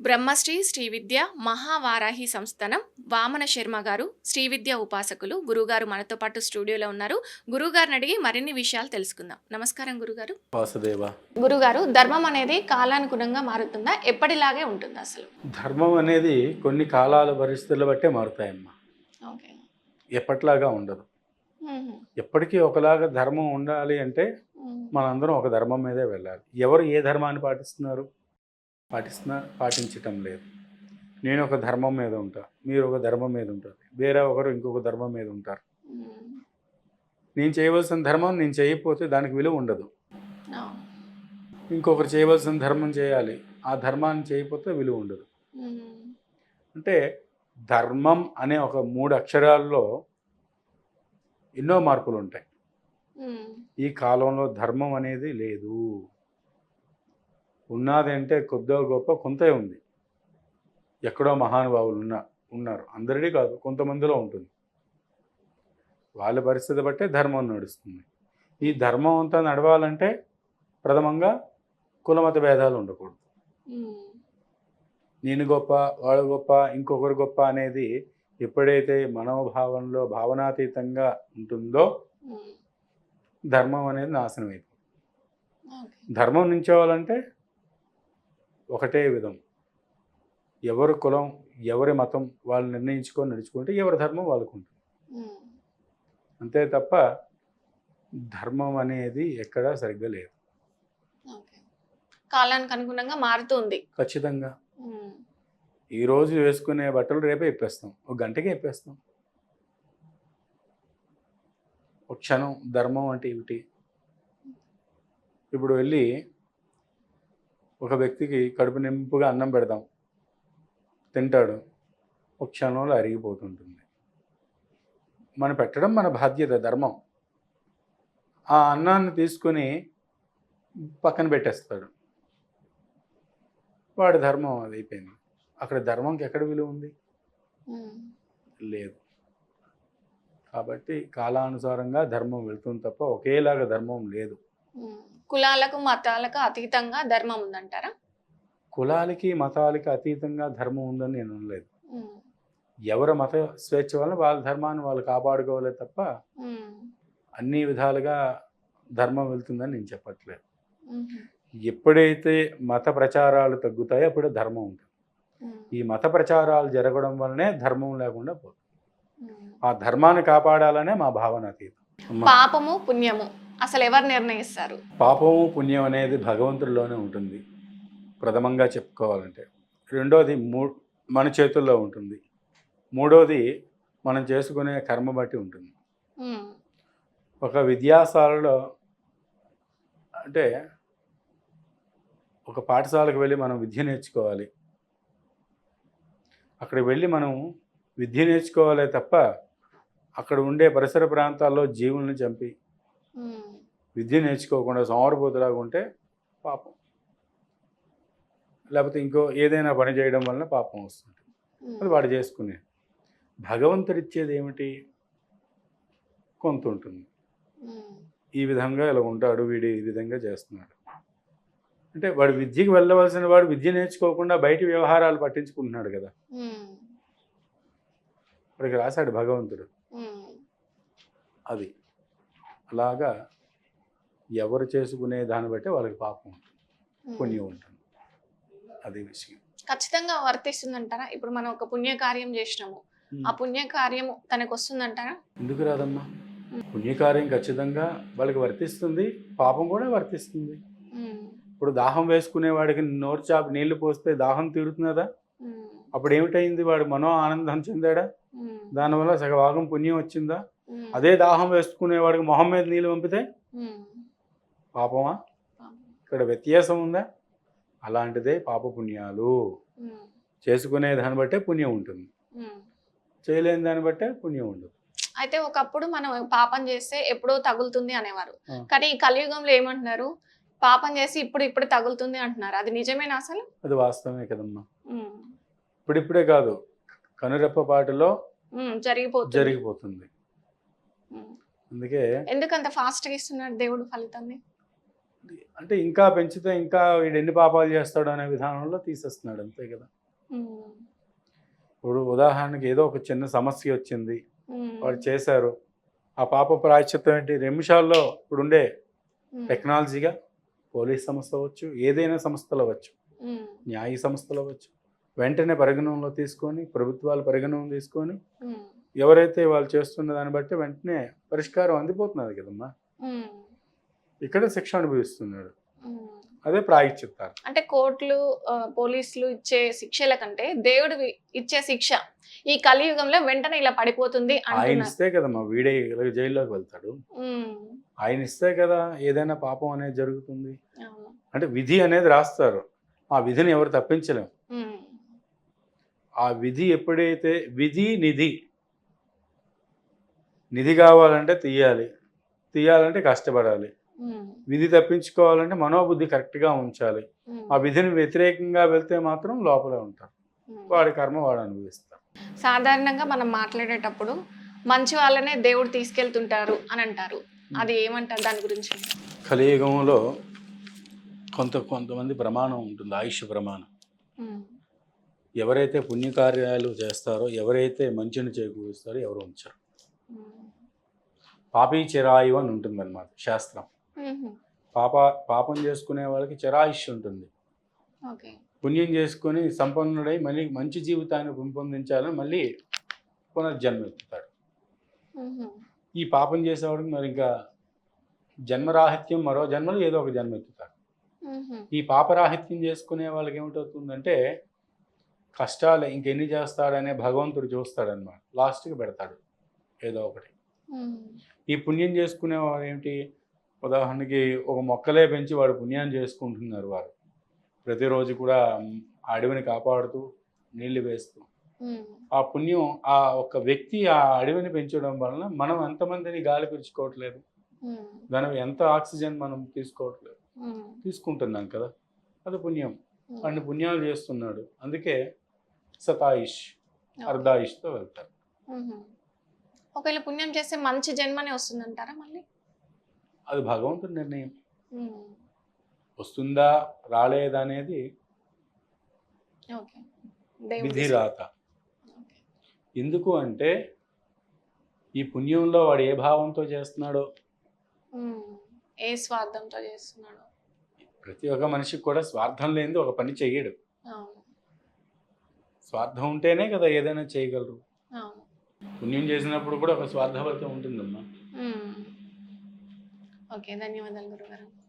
బ్రహ్మశ్రీ శ్రీ విద్య మహావారాహి సంస్థనం వామన శర్మ గారు శ్రీ విద్య ఉపాసకులు గురుగారు మనతో పాటు స్టూడియోలో ఉన్నారు. గురుగారిని అడిగి మరిన్ని విషయాలు తెలుసుకుందాం. నమస్కారం గురుగారు. వాసుదేవ. గురుగారు ధర్మం అనేది కాలానుగుణంగా మారుతుందా? ఎప్పటిలాగే ఉంటుందా అసలు? ధర్మం అనేది కొన్ని కాలాల పరిస్థితులు బట్టే మారుతాయమ్మా. ఓకే. ఎప్పట్లాగా ఉండదు. ఎప్పటికీ ఒకలాగా ధర్మం ఉండాలి అంటే మనందరం ఒక ధర్మం మీదే వెళ్ళాలి. ఎవరు ఏ ధర్మాన్ని పాటిస్తున్నారు? పాటిస్తున్నారు పాటించటం లేదు. నేను ఒక ధర్మం మీద ఉంటా మీరు ఒక ధర్మం మీద ఉంటారు వేరే ఒకరు ఇంకొక ధర్మం మీద ఉంటారు. నేను చేయవలసిన ధర్మం నేను చేయకపోతే దానికి విలువ ఉండదు. ఇంకొకరు చేయవలసిన ధర్మం చేయాలి ఆ ధర్మాన్ని చేయకపోతే విలువ ఉండదు. అంటే ధర్మం అనే ఒక మూడు అక్షరాల్లో ఎన్నో మార్పులు ఉంటాయి ఈ కాలంలో ధర్మం అనేది లేదు. ఉన్నది అంటే కొద్దో గొప్ప కొంతే ఉంది. ఎక్కడో మహానుభావులు ఉన్న ఉన్నారు. అందరినీ కాదు కొంతమందిలో ఉంటుంది. వాళ్ళ పరిస్థితి బట్టే ధర్మం నడుస్తుంది. ఈ ధర్మం అంతా నడవాలంటే ప్రథమంగా కులమత భేదాలు ఉండకూడదు. నేను గొప్ప వాడు గొప్ప ఇంకొకరు గొప్ప అనేది ఎప్పుడైతే మనోభావంలో భావనాతీతంగా ఉంటుందో ధర్మం అనేది నాశనం అయిపోతుంది. ధర్మం నించోవాలంటే ఒకటే విధం. ఎవరి కులం ఎవరి మతం వాళ్ళు నిర్ణయించుకొని నడుచుకుంటే ఎవరి ధర్మం వాళ్ళకు ఉంటుంది. అంతే తప్ప ధర్మం అనేది ఎక్కడా సరిగ్గా లేదు. కాలానికి అనుగుణంగా మారుతుంది. ఖచ్చితంగా. ఈరోజు వేసుకునే బట్టలు రేపే ఇప్పేస్తాం. ఒక గంటకే ఇప్పేస్తాం. ఒక క్షణం ధర్మం అంటే ఏమిటి? ఇప్పుడు వెళ్ళి ఒక వ్యక్తికి కడుపు నింపుగా అన్నం పెడదాం. తింటాడు. ఒక క్షణంలో అరిగిపోతుంటుంది. మనం పెట్టడం మన బాధ్యత ధర్మం. ఆ అన్నాన్ని తీసుకొని పక్కన పెట్టేస్తాడు. వాడి ధర్మం అది అయిపోయింది అక్కడ ధర్మంకి ఎక్కడ విలువ ఉంది? లేదు. కాబట్టి కాలానుసారంగా ధర్మం వెళ్తుంది తప్ప ఒకేలాగా ధర్మం లేదు. కులాలకు మతాలకు అతీతంగా ధర్మం ఉందంటారా? కులాలకి మతాలకి అతీతంగా ధర్మం ఉందని నేను అనలేదు. ఎవరి మత స్వేచ్ఛ వల్ల వాళ్ళ ధర్మాన్ని వాళ్ళు కాపాడుకోవాలి తప్ప అన్ని విధాలుగా ధర్మం వెళ్తుందని నేను చెప్పట్లేదు. ఎప్పుడైతే మత ప్రచారాలు తగ్గుతాయో అప్పుడే ధర్మం ఉంటుంది. ఈ మత ప్రచారాలు జరగడం వల్లనే ధర్మం లేకుండా పోతుంది. ఆ ధర్మాన్ని కాపాడాలనే మా భావన అతీతం. పాపము పుణ్యము. అసలు ఎవరు నిర్ణయిస్తారు? పాపము పుణ్యం అనేది భగవంతుడిలోనే ఉంటుంది. ప్రథమంగా చెప్పుకోవాలంటే. రెండోది మూ మన చేతుల్లో ఉంటుంది. మూడోది మనం చేసుకునే కర్మ బట్టి ఉంటుంది. ఒక విద్యాశాలలో అంటే ఒక పాఠశాలకు వెళ్ళి మనం విద్య నేర్చుకోవాలి. అక్కడికి వెళ్ళి మనం విద్య నేర్చుకోవాలే తప్ప అక్కడ ఉండే పరిసర ప్రాంతాల్లో జీవుల్ని చంపి విద్య నేర్చుకోకుండా సోమరపోతులాగా ఉంటే పాపం. లేకపోతే ఇంకో ఏదైనా పని చేయడం వలన పాపం వస్తుంది. అది వాడు చేసుకునే. భగవంతుడు ఇచ్చేది ఏమిటి? కొంత ఉంటుంది. ఈ విధంగా ఇలా ఉంటాడు వీడు ఈ విధంగా చేస్తున్నాడు. అంటే వాడు విద్యకి వెళ్ళవలసిన వాడు విద్య నేర్చుకోకుండా బయట వ్యవహారాలు పట్టించుకుంటున్నాడు కదా. వాడికి రాశాడు భగవంతుడు. అది. అలాగా ఎవరు చేసుకునే దాన్ని బట్టి వాళ్ళకి పాపం ఉంటుంది పుణ్యం ఉంటుంది. అది విషయం. ఖచ్చితంగా వర్తిస్తుందంటారా? ఇప్పుడు మనం ఒక పుణ్యకార్యం చేసినాము. ఆ పుణ్యకార్యము తనకు వస్తుందంటారా ఎందుకు రాదమ్మా? పుణ్యకార్యం ఖచ్చితంగా వాళ్ళకి వర్తిస్తుంది పాపం కూడా వర్తిస్తుంది. ఇప్పుడు దాహం వేసుకునే వాడికి నోరు చాపి నీళ్ళు పోస్తే దాహం తీరుతున్నదా అప్పుడు ఏమిటైంది వాడు మనో ఆనందం చెందాడా? దానివల్ల సగభాగం పుణ్యం వచ్చిందా? అదే దాహం వేసుకునే వాడికి మొహం మీద నీళ్ళు పంపితే? పాపమా? ఇక్కడ వ్యత్యాసం ఉందా? అలాంటిదే పాప పుణ్యాలు చేసుకునే దాన్ని బట్టే పుణ్యం ఉంటుంది. చేయలేని దాన్ని బట్టే పుణ్యం ఉండదు. అయితే ఒకప్పుడు మనం పాపం చేస్తే ఎప్పుడో తగులుతుంది అనేవారు. కానీ ఈ కలియుగంలో ఏమంటున్నారు? పాపం చేసి ఇప్పుడు ఇప్పుడు తగులుతుంది అంటున్నారు. అది నిజమేనా అసలు? అది వాస్తవమే కదమ్మా. ఇప్పుడిప్పుడే కాదు. కనురెప్పపాటులో ఉమ్, జరిగిపోతుంది. జరిగిపోతుంది. అందుకే ఎందుకంత ఇస్తున్నాడు దేవుడు ఫలితాన్ని? అంటే ఇంకా పెంచితే ఇంకా వీడు ఎన్ని పాపాలు చేస్తాడు అనే విధానంలో తీసేస్తున్నాడు అంతే కదా. ఇప్పుడు ఉదాహరణకి ఏదో ఒక చిన్న సమస్య వచ్చింది. వాడు చేశారు. ఆ పాప ప్రాయశ్చిత్తం ఏంటి? నిమిషాల్లో ఇప్పుడుండే ఉమ్, టెక్నాలజీగా పోలీస్ సంస్థ అవ్వచ్చు ఏదైనా సంస్థలు అవ్వచ్చు. న్యాయ సంస్థలు అవ్వచ్చు. వెంటనే పరిగణనలో తీసుకొని ప్రభుత్వాలు పరిగణన తీసుకొని ఎవరైతే వాళ్ళు చేస్తున్న దాన్ని బట్టి వెంటనే పరిష్కారం అందిపోతున్నది కదమ్మా. ఇక్కడ శిక్ష అనుభవిస్తున్నాడు. అదే ప్రాయశ్చిత్తాలు అంటే కోర్టులు పోలీసులు ఇచ్చే శిక్షల కంటే దేవుడు ఇచ్చే శిక్ష ఈ కలియుగంలో వెంటనే ఇలా పడిపోతుంది ఆయన ఇస్తే కదమ్మా వీడే జైల్లోకి వెళ్తాడు. ఆయన ఇస్తే కదా ఏదైనా పాపం అనేది జరుగుతుంది. అంటే విధి అనేది రాస్తారు. ఆ విధిని ఎవరు తప్పించలేం. ఉమ్, ఆ విధి ఎప్పుడైతే విధి నిధి నిధి కావాలంటే తీయాలి. తీయాలంటే కష్టపడాలి. విధి తప్పించుకోవాలంటే మనోబుద్ధి కరెక్ట్గా ఉంచాలి. ఆ విధిని వ్యతిరేకంగా వెళ్తే మాత్రం లోపలే ఉంటారు. వాడి కర్మ వాడు అనుభవిస్తారు. సాధారణంగా మనం మాట్లాడేటప్పుడు మంచి వాళ్ళనే దేవుడు తీసుకెళ్తుంటారు అని అంటారు. అది ఏమంటారు దాని గురించి? కలియుగంలో కొంత కొంతమంది ప్రమాణం ఉంటుంది. ఆయుష్ ప్రమాణం. ఎవరైతే పుణ్యకార్యాలు చేస్తారో ఎవరైతే మంచిని చేకూరుస్తారో ఎవరు ఉంచరు. పాపీ చిరాయు అని ఉంటుంది అనమాట శాస్త్రం పాప పాపం చేసుకునే వాళ్ళకి చిరాయుష్ ఉంటుంది. పుణ్యం చేసుకొని సంపన్నుడై మళ్ళీ మంచి జీవితాన్ని పెంపొందించాలని మళ్ళీ పునర్జన్మ ఎత్తుతాడు ఈ పాపం చేసేవాడికి మరి ఇంకా జన్మరాహిత్యం మరో జన్మలో ఏదో ఒక జన్మ ఎత్తుతాడు. ఈ పాపరాహిత్యం చేసుకునే వాళ్ళకి ఏమిటవుతుందంటే కష్టాలు ఇంకెన్ని చేస్తాడనే భగవంతుడు చూస్తాడనమాట లాస్ట్కి పెడతాడు. ఏదో ఒకటి. ఈ పుణ్యం చేసుకునే వాడు ఏంటి ఉదాహరణకి ఒక మొక్కలే పెంచి వాడు పుణ్యాన్ని చేసుకుంటున్నారు వారు. ప్రతిరోజు కూడా అడవిని కాపాడుతూ నీళ్ళు వేస్తూ. ఆ పుణ్యం ఆ ఒక వ్యక్తి ఆ అడవిని పెంచడం వలన మనం ఎంతమందిని గాలి పీల్చుకోవట్లేదు. దాని ఎంత ఆక్సిజన్ మనం తీసుకోవట్లేదు. తీసుకుంటున్నాం కదా. అది పుణ్యం. అన్ని పుణ్యాలు చేస్తున్నాడు. అందుకే శతాయిష్ అర్ధాయిష్తో వెళ్తారు. ఒకవేళ పుణ్యం చేస్తే మంచి జన్మనే వస్తుందంటారా మళ్ళీ? అది భగవంతుడి నిర్ణయం. వస్తుందా రాలేదా అనేది ఓకే. దేవుడి విధి దిశ. రాత. ఓకే. ఎందుకు అంటే ఈ పుణ్యంలో వాడు ఏ భావంతో చేస్తున్నాడో? ఏ స్వార్థంతో చేస్తున్నాడు? ప్రతి ఒక్క మనిషికి కూడా స్వార్థం లేనిది ఒక పని చెయ్యడు. స్వార్థం ఉంటేనే కదా ఏదైనా చేయగలరు. అవును. పుణ్యం చేసినప్పుడు కూడా ఒక స్వార్థఫలితం ఉంటుందమ్మా. ఓకే ధన్యవాదాలు గురుగారు.